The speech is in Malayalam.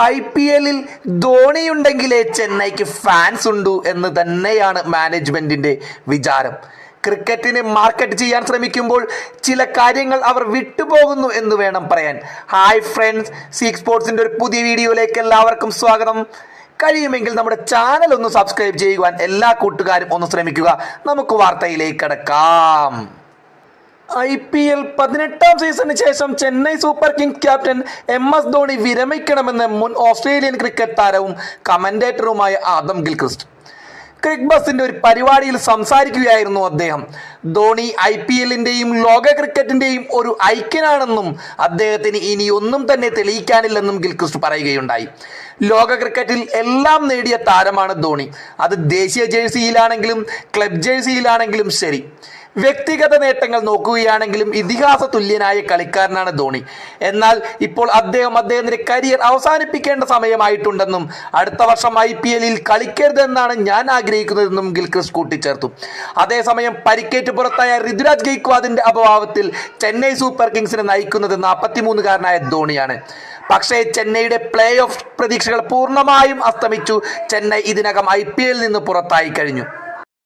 ഐ പി എല്ലിൽ ധോണിയുണ്ടെങ്കിലേ ചെന്നൈക്ക് ഫാൻസ് ഉണ്ടു എന്ന് തന്നെയാണ് മാനേജ്മെന്റിന്റെ വിചാരം. ക്രിക്കറ്റിനെ മാർക്കറ്റ് ചെയ്യാൻ ശ്രമിക്കുമ്പോൾ ചില കാര്യങ്ങൾ അവർ വിട്ടുപോകുന്നു എന്ന് വേണം പറയാൻ. ഹായ് ഫ്രണ്ട്സ് സീക്ക് സ്പോർട്സിന്റെ ഒരു പുതിയ വീഡിയോയിലേക്ക് എല്ലാവർക്കും സ്വാഗതം. കഴിയുമെങ്കിൽ നമ്മുടെ ചാനൽ ഒന്ന് സബ്സ്ക്രൈബ് ചെയ്യുവാൻ എല്ലാ കൂട്ടുകാരും ഒന്ന് ശ്രമിക്കുക. നമുക്ക് വാർത്തയിലേക്ക് കടക്കാം. ഐ പി എൽ പതിനെട്ടാം സീസണിന് ശേഷം Chennai super kings captain M S Dhoni വിരമിക്കണമെന്ന് മുൻ ഓസ്ട്രേലിയൻ ക്രിക്കറ്റ് താരവും കമന്റേറ്ററുമായ ആദം ഗിൽക്രിസ്റ്റ്. ക്രിക്ക് ബസിന്റെ ഒരു പരിപാടിയിൽ സംസാരിക്കുകയായിരുന്നു അദ്ദേഹം. ധോണി ഐ പി എല്ലിന്റെയും ലോക ക്രിക്കറ്റിന്റെയും ഒരു ഐക്യനാണെന്നും അദ്ദേഹത്തിന് ഇനി ഒന്നും തന്നെ തെളിയിക്കാനില്ലെന്നും ഗിൽക്രിസ്റ്റ് പറയുകയുണ്ടായി. ലോക ക്രിക്കറ്റിൽ എല്ലാം നേടിയ താരമാണ് ധോണി. അത് ദേശീയ ജേഴ്സിയിലാണെങ്കിലും ക്ലബ് ജേഴ്സിയിലാണെങ്കിലും ശരി. വ്യക്തിഗത നേട്ടങ്ങൾ നോക്കുകയാണെങ്കിലും ഇതിഹാസ തുല്യനായ കളിക്കാരനാണ് ധോണി. എന്നാൽ ഇപ്പോൾ അദ്ദേഹം അദ്ദേഹത്തിന്റെ കരിയർ അവസാനിപ്പിക്കേണ്ട സമയമായിട്ടുണ്ടെന്നും അടുത്ത വർഷം ഐ പി എല്ലിൽ കളിക്കരുതെന്നാണ് ഞാൻ ആഗ്രഹിക്കുന്നതെന്നും ഗിൽക്രിസ് കൂട്ടിച്ചേർത്തു. അതേസമയം പരിക്കേറ്റ് പുറത്തായ ഋതുരാജ് ഗെയ്ക്വാദിന്റെ അഭാവത്തിൽ ചെന്നൈ സൂപ്പർ കിങ്സിനെ നയിക്കുന്നത് നാൽപ്പത്തിമൂന്നുകാരനായ ധോണിയാണ്. പക്ഷേ ചെന്നൈയുടെ പ്ലേ ഓഫ് പ്രതീക്ഷകൾ പൂർണമായും അസ്തമിച്ചു. ചെന്നൈ ഇതിനകം ഐ പി എല്ലിൽ നിന്ന് പുറത്തായി കഴിഞ്ഞു.